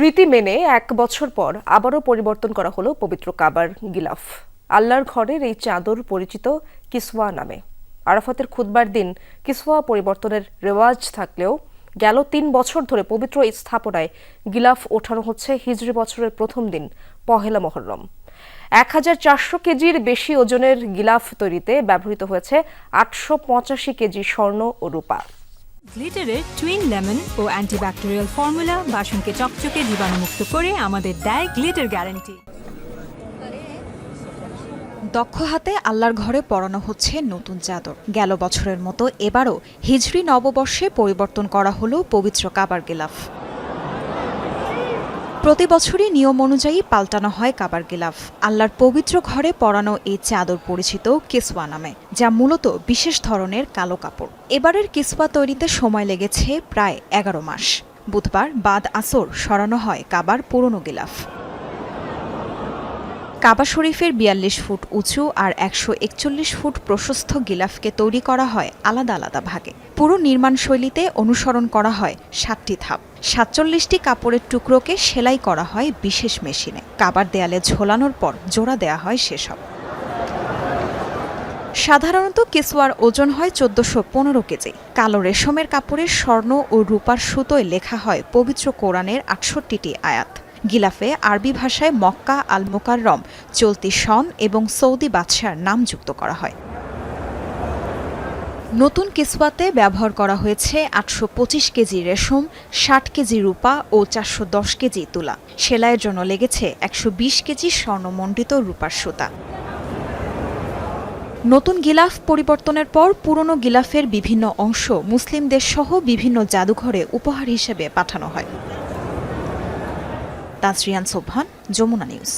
রীতি মেনে এক বছর পর আবারও পরিবর্তন করা হলো পবিত্র কাবার গিলাফ। আল্লাহর ঘরের এই চাদর পরিচিত কিসওয়া নামে। আরাফাতের খুতবার দিন কিসওয়া পরিবর্তনের রেওয়াজ থাকলেও গেল তিন বছর ধরে পবিত্র এই স্থাপনায় গিলাফ ওঠানো হচ্ছে হিজরি বছরের প্রথম দিন, পহেলা মহররম এক হাজার চারশো কেজির বেশি ওজনের গিলাফ তৈরিতে ব্যবহৃত হয়েছে আটশো পঁচাশি কেজি স্বর্ণ ও রূপা। গ্লিটারের টুইন লেমন ও অ্যান্টিব্যাকটেরিয়াল ফর্মুলা বাসনকে চকচকে জীবাণুমুক্ত করে আমাদের দেয় গ্লিটার গ্যারান্টি। দক্ষ হাতে আল্লাহর ঘরে পরানো হচ্ছে নতুন চাদর। গেল বছরের মতো এবারও হিজড়ি নববর্ষে পরিবর্তন করা হলো পবিত্র কাবার গিলাফ। প্রতি বছরই নিয়ম অনুযায়ী পাল্টানো হয় কাবার গিলাফ। আল্লাহর পবিত্র ঘরে পরানো এই চাদর পরিচিত কিসওয়া নামে, যা মূলত বিশেষ ধরনের কালো কাপড়। এবারের কিসওয়া তৈরিতে সময় লেগেছে প্রায় এগারো মাস। বুধবার বাদ আসর সরানো হয় কাবার পুরনো গিলাফ। কাবা শরীফের বিয়াল্লিশ ফুট উঁচু আর একশো একচল্লিশ ফুট প্রশস্ত গিলাফকে তৈরি করা হয় আলাদা আলাদা ভাগে। পুরো নির্মাণ শৈলীতে অনুসরণ করা হয় সাতটি ধাপ। সাতচল্লিশটি কাপড়ের টুকরোকে সেলাই করা হয় বিশেষ মেশিনে। কাবার দেয়ালে ঝোলানোর পর জোড়া দেয়া হয় সেসব। সাধারণত কেসোয়ার ওজন হয় চোদ্দশো পনেরো কেজি। কালো রেশমের কাপড়ের স্বর্ণ ও রূপার সুতোয় লেখা হয় পবিত্র কোরআনের আটষট্টিটি আয়াত। গিলাফে আরবি ভাষায় মক্কা আল মোকাররম চলতি সন এবং সৌদি বাদশার নাম যুক্ত করা হয়। নতুন কিসওয়াতে ব্যবহার করা হয়েছে আটশো পঁচিশ কেজি রেশম, ষাট কেজি রূপা ও চারশো দশ কেজি তুলা। সেলাইয়ের জন্য লেগেছে একশো বিশ কেজি স্বর্ণমণ্ডিত রূপার সুতা। নতুন গিলাফ পরিবর্তনের পর পুরনো গিলাফের বিভিন্ন অংশ মুসলিমদের সহ বিভিন্ন জাদুঘরে উপহার হিসেবে পাঠানো হয়। তাজরিয়ান সোবহান যমুনা নিউজ।